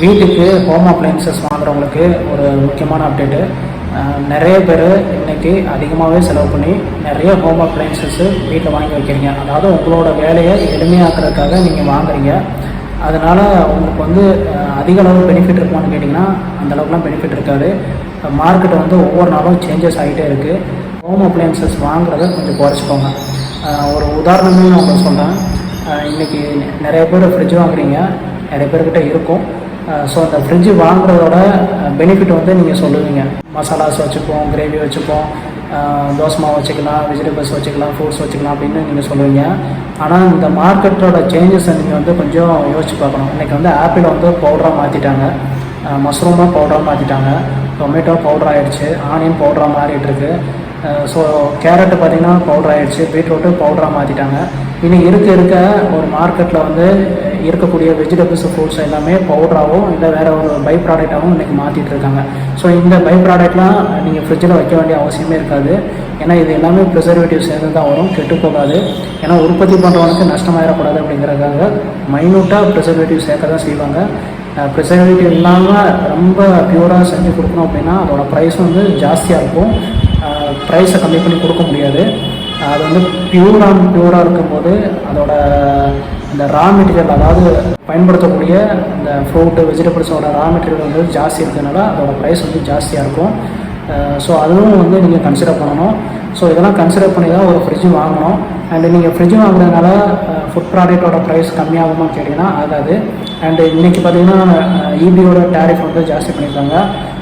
வீட்டுக்கு home appliances வாங்குறவங்களுக்கு ஒரு முக்கியமான அப்டேட்டு நிறைய பேர் இன்றைக்கி அதிகமாகவே செலவு பண்ணி நிறைய ஹோம் அப்ளைன்சஸ்ஸு வீட்டில் வாங்கி வைக்கிறீங்க. அதாவது உங்களோட வேலையை எளிமையாக்குறதுக்காக நீங்கள் வாங்குறீங்க. அதனால் உங்களுக்கு வந்து அதிக அளவு பெனிஃபிட் இருக்குமான்னு கேட்டிங்கன்னா அந்தளவுக்குலாம் பெனிஃபிட் இருக்காது. மார்க்கெட் வந்து ஒவ்வொரு நாளும் சேஞ்சஸ் ஆகிட்டே இருக்குது ஹோம் அப்ளையன்சஸ் வாங்குறத கொஞ்சம் குறைச்சிக்கோங்க. ஒரு உதாரணமே நான் உங்களுக்கு சொல்கிறேன் இன்றைக்கி நிறைய பேர் ஃப்ரிட்ஜ் வாங்குறீங்க. நிறைய பேர்கிட்ட இருக்கும். ஸோ அந்த ஃப்ரிட்ஜு வாங்குறதோட பெனிஃபிட் வந்து நீங்கள் சொல்லுவீங்க. மசாலாஸ் வச்சுப்போம் கிரேவி வச்சுப்போம் தோசை மாவு வச்சுக்கலாம் வெஜிடபிள்ஸ் வச்சுக்கலாம் ஃப்ரூட்ஸ் வச்சுக்கலாம் அப்படின்னு நீங்கள் சொல்லுவீங்க. ஆனால் இந்த மார்க்கெட்டோட சேஞ்சஸை நீங்கள் வந்து கொஞ்சம் யோசிச்சு பார்க்கணும். இன்றைக்கி வந்து ஆப்பிள் வந்து பவுடராக மாற்றிட்டாங்க மஷ்ரூமாக பவுடராக மாற்றிட்டாங்க டொமேட்டோ பவுடர் ஆகிடுச்சு ஆனியன் பவுடராக மாறிட்டுருக்கு. ஸோ கேரட்டு பார்த்திங்கன்னா பவுடர் ஆகிடுச்சு பீட்ரூட்டு பவுடராக மாற்றிட்டாங்க இனி இருக்க இருக்க ஒரு மார்க்கெட்டில் வந்து இருக்கக்கூடிய வெஜிடபிள்ஸ் ஃப்ரூட்ஸ் எல்லாமே பவுடராகவும் இல்லை வேறு ஒரு பை ப்ராடக்டாகவும் இன்றைக்கி மாற்றிட்டு இருக்காங்க. ஸோ இந்த பை ப்ராடக்ட்லாம் நீங்கள் ஃப்ரிட்ஜில் வைக்க வேண்டிய அவசியமே இருக்காது. ஏன்னா இது எல்லாமே ப்ரிசர்வேட்டிவ் சேர்ந்து தான் வரும். கெட்டு போகாது. ஏன்னா உற்பத்தி பண்ணுறவனுக்கு நஷ்டமாயிடக்கூடாது அப்படிங்கிறதுக்காக மைனூட்டாக ப்ரிசர்வேட்டிவ் சேர்க்க தான் செய்வாங்க ப்ரிசர்வேட்டிவ் இல்லாமல் ரொம்ப பியூராக செஞ்சு கொடுக்கணும் அப்படின்னா அதோட ப்ரைஸ் வந்து ஜாஸ்தியாக இருக்கும். ப்ரைஸை கம்மி பண்ணி கொடுக்க முடியாது. அது வந்து பியூராக பியூராக இருக்கும்போது அதோட இந்த ரா மெட்டீரியல் அதாவது பயன்படுத்தக்கூடிய இந்த ஃப்ரூட்டு வெஜிடபிள்ஸோட ரா மெட்டீரியல் வந்து ஜாஸ்தி இருக்கிறதுனால அதோட ப்ரைஸ் வந்து ஜாஸ்தியாக இருக்கும். ஸோ அதுவும் வந்து நீங்கள் கன்சிடர் பண்ணணும். ஸோ இதெல்லாம் கன்சிடர் பண்ணி தான் ஒரு ஃப்ரிட்ஜ் வாங்கணும். அண்டு நீங்கள் ஃப்ரிட்ஜ் வாங்குறதுனால ஃபுட் ப்ராடக்ட்டோட ப்ரைஸ் கம்மியாகுமான்னு கேட்டிங்கன்னா ஆகாது. அண்டு இன்றைக்கி பார்த்தீங்கன்னா இபியோட டேரிஃப் வந்து ஜாஸ்தி பண்ணியிருக்காங்க.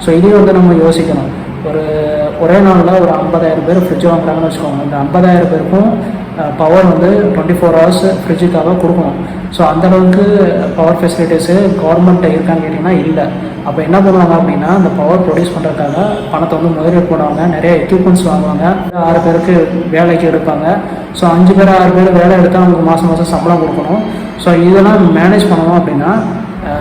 ஸோ இதையும் வந்து நம்ம யோசிக்கணும். ஒரு ஒரே நாளில் ஒரு ஐம்பதாயிரம் பேர் ஃப்ரிட்ஜ் வாங்குறாங்கன்னு வச்சுக்கோங்க. அந்த ஐம்பதாயிரம் பேருக்கும் பவர் வந்து டுவெண்ட்டி ஃபோர் ஹவர்ஸ் ஃப்ரிட்ஜுக்காக கொடுக்கணும் ஸோ அந்தளவுக்கு பவர் ஃபெசிலிட்டிஸு கவர்மெண்ட் இருக்கான்னு கேட்டிங்கன்னா இல்லை. அப்போ என்ன பண்ணுவாங்க அப்படின்னா அந்த பவர் ப்ரொடியூஸ் பண்ணுறதுக்காக பணத்தை வந்து முதலீடு போடுவாங்க நிறைய எக்யூப்மெண்ட்ஸ் வாங்குவாங்க. ஆறு பேருக்கு வேலைக்கு எடுப்பாங்க. ஸோ அஞ்சு பேர் ஆறு பேர் வேலை எடுத்தால் அவங்களுக்கு மாதம் மாதம் சம்பளம் கொடுக்கணும். ஸோ இதெல்லாம் மேனேஜ் பண்ணணும் அப்படின்னா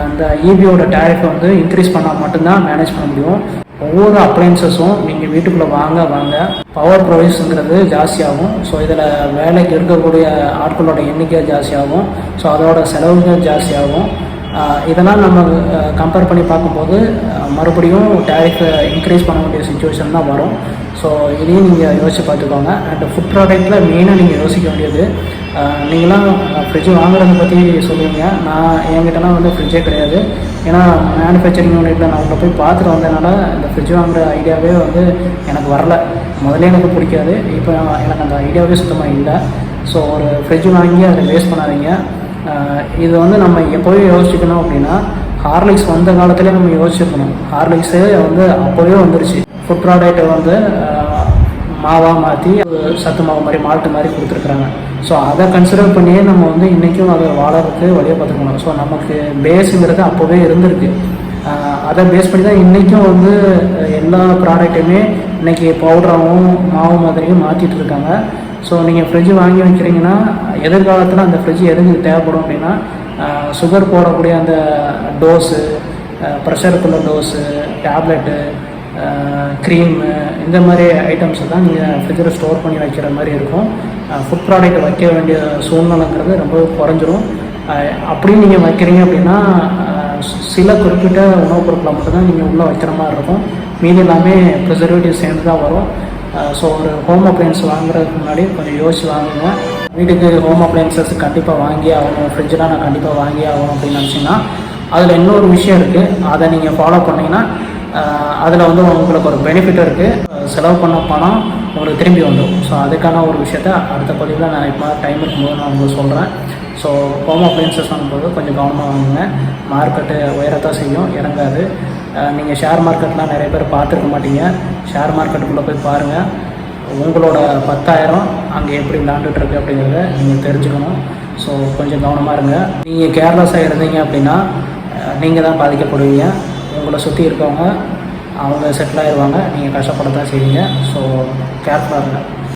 இந்த இபியோட டேரிஃபை வந்து இன்க்ரீஸ் பண்ணால் மட்டும்தான் மேனேஜ் பண்ண முடியும். ஒவ்வொரு அப்ளையன்சஸும் நீங்கள் வீட்டுக்குள்ளே வாங்க வாங்க. பவர் ப்ரொவைஸுங்கிறது ஜாஸ்தியாகும். ஸோ இதில் வேலைக்கு இருக்கக்கூடிய ஆட்களோட எண்ணிக்கை ஜாஸ்தியாகும். ஸோ அதோட செலவுகள் ஜாஸ்தியாகும். இதெல்லாம் நம்ம கம்பேர் பண்ணி பார்க்கும்போது மறுபடியும் டேரிஃபை இன்க்ரீஸ் பண்ண வேண்டிய சுச்சுவேஷன் தான் வரும். ஸோ இதையும் நீங்கள் யோசிச்சு பார்த்துக்கோங்க. அண்ட் ஃபுட் ப்ராடக்ட்டில் மெயினாக நீங்கள் யோசிக்க வேண்டியது நீங்களாம் ஃப்ரிட்ஜ் வாங்குறத பற்றி சொல்லுவீங்க. நான் என்கிட்டலாம் வந்து ஃப்ரிட்ஜே கிடையாது. ஏன்னா மேனுஃபேக்சரிங் யூனிட்டில் நான் உங்களை போய் பார்த்துட்டு வந்ததுனால இந்த ஃப்ரிட்ஜ் வாங்குற ஐடியாவே வந்து எனக்கு வரல. முதல்ல எனக்கு பிடிக்காது. இப்போ எனக்கு அந்த ஐடியாவே சுத்தமாக இல்லை. ஸோ ஒரு ஃப்ரிட்ஜ் வாங்கி அதை வேஸ்ட் பண்ணாதீங்க. இது வந்து நம்ம எப்போவே யோசிச்சுக்கணும் அப்படின்னா ஹார்லிக்ஸ் வந்த காலத்திலே நம்ம யோசிச்சிருக்கணும். ஹார்லிக்ஸே வந்து அப்போவே வந்துருச்சு. ஃபுட் ப்ராடக்ட்டை வந்து மாவாக மாற்றி சத்து மாவு மாதிரி மால்ட்டு மாதிரி கொடுத்துருக்குறாங்க. ஸோ அதை கன்சிடர் பண்ணியே நம்ம வந்து இன்றைக்கும் அதை வாழறதுக்கு வழியை பார்த்துக்கணும். ஸோ நமக்கு பேஸுங்கிறது அப்போவே இருந்திருக்கு. அதை பேஸ் பண்ணி தான் இன்றைக்கும் வந்து எல்லா ப்ராடக்ட்டுமே இன்றைக்கி பவுடராகவும் மாவு மாதிரியும் மாற்றிட்டு இருக்காங்க. ஸோ நீங்கள் ஃப்ரிட்ஜ் வாங்கி வைக்கிறீங்கன்னா எதிர்காலத்தில் அந்த ஃப்ரிட்ஜ் எதுக்கு தேவைப்படும் அப்படின்னா சுகர் போடக்கூடிய அந்த டோஸு ப்ரெஷருக்குள்ள டோஸு டேப்லெட்டு க்ரீமு இந்த மாதிரி ஐட்டம்ஸ் தான் நீங்கள் ஃப்ரிட்ஜில் ஸ்டோர் பண்ணி வைக்கிற மாதிரி இருக்கும். ஃபுட் ப்ராடக்ட் வைக்க வேண்டிய சூழ்நிலைங்கிறது ரொம்ப குறைஞ்சிரும். அப்படியும் நீங்கள் வைக்கிறீங்க அப்படின்னா சில குறிப்பிட்ட உணவுப் பொருட்களை மட்டும்தான் நீங்கள் உள்ளே வைக்கிற மாதிரி இருக்கும். மீதி எல்லாமே ப்ரிசர்வேட்டிவ் சேர்ந்து தான் வரும். ஸோ ஒரு ஹோம் அப்ளையன்ஸ் வாங்குறதுக்கு முன்னாடி கொஞ்சம் யோசிச்சு வாங்குங்க. வீட்டுக்கு ஹோம் அப்ளையன்சஸ் கண்டிப்பாக வாங்கி ஆகணும். ஃப்ரிட்ஜெலாம் நான் கண்டிப்பாக வாங்கி ஆகணும் அப்படின்னு நினச்சிங்கன்னா அதில் இன்னொரு விஷயம் இருக்குது அதை நீங்கள் ஃபாலோ பண்ணிங்கன்னா அதில் வந்து உங்களுக்கு ஒரு பெனிஃபிட் இருக்குது செலவு பண்ண பணம் உங்களுக்கு திரும்பி வந்துடும் ஸோ அதுக்கான ஒரு விஷயத்த அடுத்த பதிவில் நான் இப்போ டைம் இருக்கும்போது நான் உங்களுக்கு சொல்கிறேன் ஸோ ஹோம் அப்ளையன்சஸ் வாங்கும்போது கொஞ்சம் கவனமாக வாங்குங்க. மார்க்கெட்டு உயரத்தான் செய்யும். இறங்காது. நீங்கள் ஷேர் மார்க்கெட்லாம் நிறைய பேர் பார்த்துருக்க மாட்டீங்க. ஷேர் மார்க்கெட்டுக்குள்ளே போய் பாருங்கள் உங்களோட பத்தாயிரம் அங்கே எப்படி விளாண்டுட்ருக்கு அப்படிங்கிறத நீங்கள் தெரிஞ்சுக்கணும். ஸோ கொஞ்சம் கவனமாக இருங்க. நீங்கள் கேர்லெஸ்ஸாக இருந்தீங்க அப்படின்னா நீங்கள் தான் பாதிக்கப்படுவீங்க. உங்களை சுற்றி இருக்கவங்க அவங்க செட்டில் ஆயிடுவாங்க நீங்கள் கஷ்டப்பட தான் செய்வீங்க ஸோ கேர்ஃபுல்லாக இருங்க.